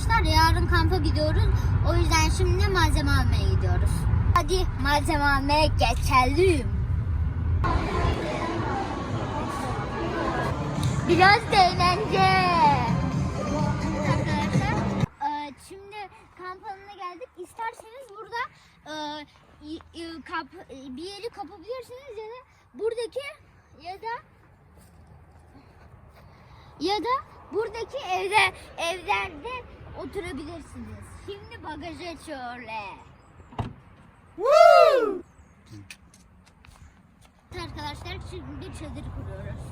arkadaşlar. Yarın kampa gidiyoruz. O yüzden şimdi malzeme almaya gidiyoruz. Hadi malzeme almaya geçelim. Biraz da eğlence. Arkadaşlar e, şimdi kamp alanına geldik. İsterseniz burada e, y- kap- e, bir yeri kapabilirsiniz ya da buradaki ya da ya da buradaki evde evlerde oturabilirsiniz. Şimdi bagajı açıyorlar. Arkadaşlar şimdi çadır kuruyoruz.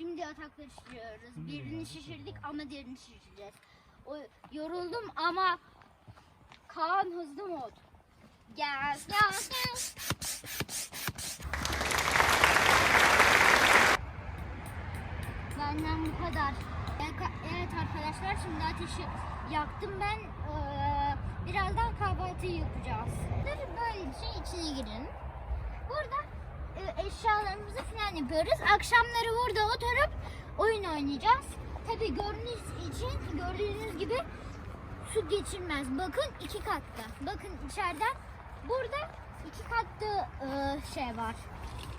Şimdi yatakları şişiriyoruz. Birini şişirdik ama diğerini şişireceğiz. O, yoruldum ama Kaan hızlı mod. Gel gel gel. Benden bu kadar. Evet, arkadaşlar şimdi ateşi yaktım ben. Ee, birazdan kahvaltıyı yapacağız. Böyle bir şey içine girin. Burada eşyalarımızı falan yapıyoruz. Akşamları burada oturup oyun oynayacağız. Tabi gördüğünüz için gördüğünüz gibi su geçirmez. Bakın iki katta. Bakın içeriden burada iki katlı e, şey var.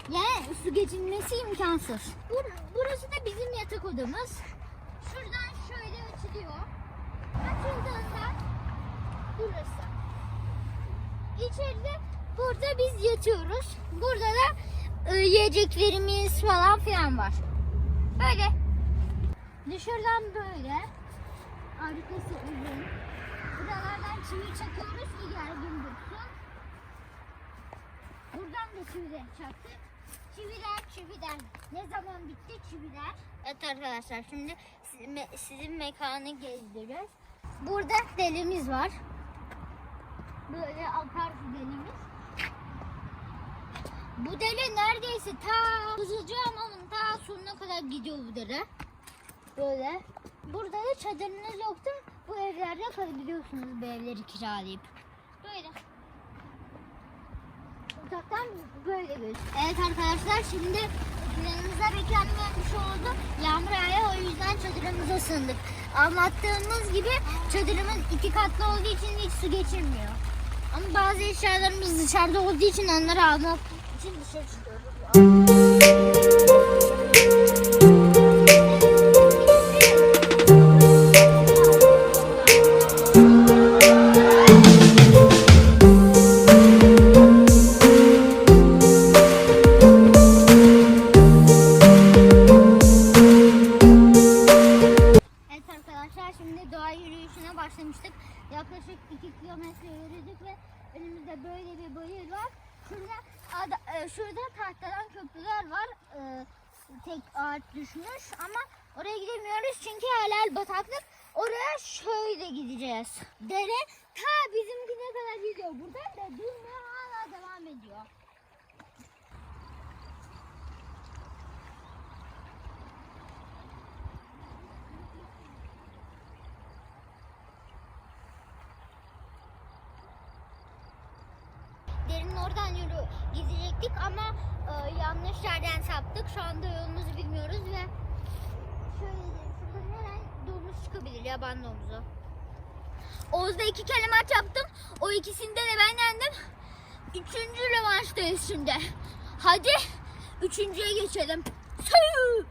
Yani su geçirmesi imkansız. Bur- burası da bizim yatak odamız. Şuradan şöyle açılıyor. Açıldığında burası. İçeride burada biz yatıyoruz. Burada da e, yiyeceklerimiz falan filan var. Böyle. Dışarıdan böyle. Arkası uzun. Buralardan çivi çakıyoruz ki gergin dursun. Buradan da çivi çaktık. Çiviler çiviler. Ne zaman bitti çiviler? Evet arkadaşlar şimdi sizin mekanı gezdireceğiz. Burada delimiz var. Böyle akar delimiz. Bu dere neredeyse ta Kızılcahamam'ın ta sonuna kadar gidiyor bu dere. Böyle. Burada da çadırınız yoktu. Bu evlerde kalabiliyorsunuz bu evleri kiralayıp. Böyle. Uzaktan böyle gözüküyor. Evet arkadaşlar şimdi planımıza beklenmeyen oldu. Yağmur yağıyor o yüzden çadırımıza sığındık. Anlattığımız gibi çadırımız iki katlı olduğu için hiç su geçirmiyor. Ama bazı eşyalarımız dışarıda olduğu için onları almak için dışarı çıkıyoruz. Başlamıştık. Yaklaşık 2 kilometre yürüdük ve önümüzde böyle bir bayır var. Şurada, ada- e, şurada tahtadan köprüler var. E, tek ağaç düşmüş ama oraya gidemiyoruz çünkü hala bataklık. Oraya şöyle gideceğiz. Dere ta bizimkine kadar gidiyor. Buradan da durmuyor hala devam ediyor. Oradan yürü gidecektik ama e, yanlış yerden saptık. Şu anda yolumuzu bilmiyoruz ve şöyle diyeyim, şuradan her an domuz çıkabilir yaban domuzu. Oğuz'da iki kere maç yaptım. O ikisinde de ben yendim. Üçüncü rövanştayız şimdi. Hadi üçüncüye geçelim. Tüh!